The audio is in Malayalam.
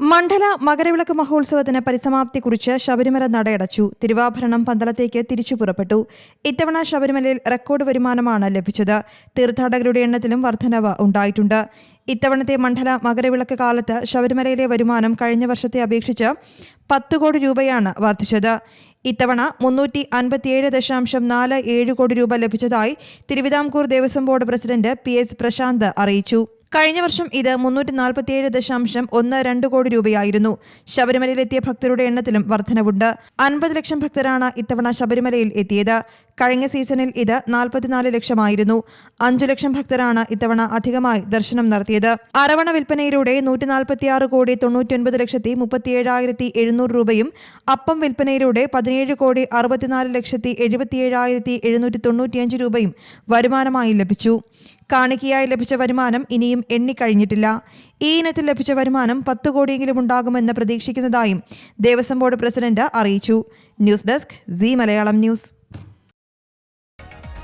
മണ്ഡല മകരവിളക്ക് മഹോത്സവത്തിന് പരിസമാപ്തി കുറിച്ച് ശബരിമല നടയടച്ചു. തിരുവാഭരണം പന്തളത്തേക്ക് തിരിച്ചു പുറപ്പെട്ടു. ഇത്തവണ ശബരിമലയിൽ റെക്കോർഡ് വരുമാനമാണ് ലഭിച്ചത്. തീർത്ഥാടകരുടെ എണ്ണത്തിലും വർധനവ് ഉണ്ടായിട്ടുണ്ട്. ഇത്തവണത്തെ മണ്ഡല മകരവിളക്ക് കാലത്ത് ശബരിമലയിലെ വരുമാനം കഴിഞ്ഞ വർഷത്തെ അപേക്ഷിച്ച് പത്ത് കോടി രൂപയാണ് വർദ്ധിച്ചത്. ഇത്തവണ മുന്നൂറ്റി അൻപത്തിയേഴ് ദശാംശം നാല് ഏഴ് കോടി രൂപ ലഭിച്ചതായി Thiruvithamkoor Devaswom board president P S Prasanth അറിയിച്ചു. കഴിഞ്ഞ വർഷം ഇത് മുന്നൂറ്റി നാൽപ്പത്തിയേഴ് ദശാംശം ഒന്ന് രണ്ട് കോടി രൂപയായിരുന്നു. ശബരിമലയിലെത്തിയ ഭക്തരുടെ എണ്ണത്തിലും വർധനവുണ്ട്. അൻപത് ലക്ഷം ഭക്തരാണ് ഇത്തവണ ശബരിമലയിൽ എത്തിയത്. കഴിഞ്ഞ സീസണിൽ ഇത് നാൽപ്പത്തിനാല് ലക്ഷമായിരുന്നു. അഞ്ചു ലക്ഷം ഭക്തരാണ് ഇത്തവണ അധികമായി ദർശനം നടത്തിയത്. അരവണ വിൽപ്പനയിലൂടെ നൂറ്റി നാൽപ്പത്തിയാറ് കോടി തൊണ്ണൂറ്റിയൊൻപത് ലക്ഷത്തി മുപ്പത്തിയേഴായിരത്തി എഴുന്നൂറ് രൂപയും അപ്പം വിൽപ്പനയിലൂടെ പതിനേഴ് കോടി അറുപത്തിനാല് ലക്ഷത്തി എഴുപത്തിയേഴായിരത്തി എഴുന്നൂറ്റി തൊണ്ണൂറ്റിയഞ്ച് രൂപയും വരുമാനമായി ലഭിച്ചു. കാണിക്കയായി ലഭിച്ച വരുമാനം ഇനിയും എണ്ണിക്കഴിഞ്ഞിട്ടില്ല. ഈ ഇനത്തിൽ ലഭിച്ച വരുമാനം പത്ത് കോടിയെങ്കിലും ഉണ്ടാകുമെന്ന് പ്രതീക്ഷിക്കുന്നതായും ദേവസ്വം ബോർഡ് പ്രസിഡന്റ് അറിയിച്ചു. News desk C Malayalam news.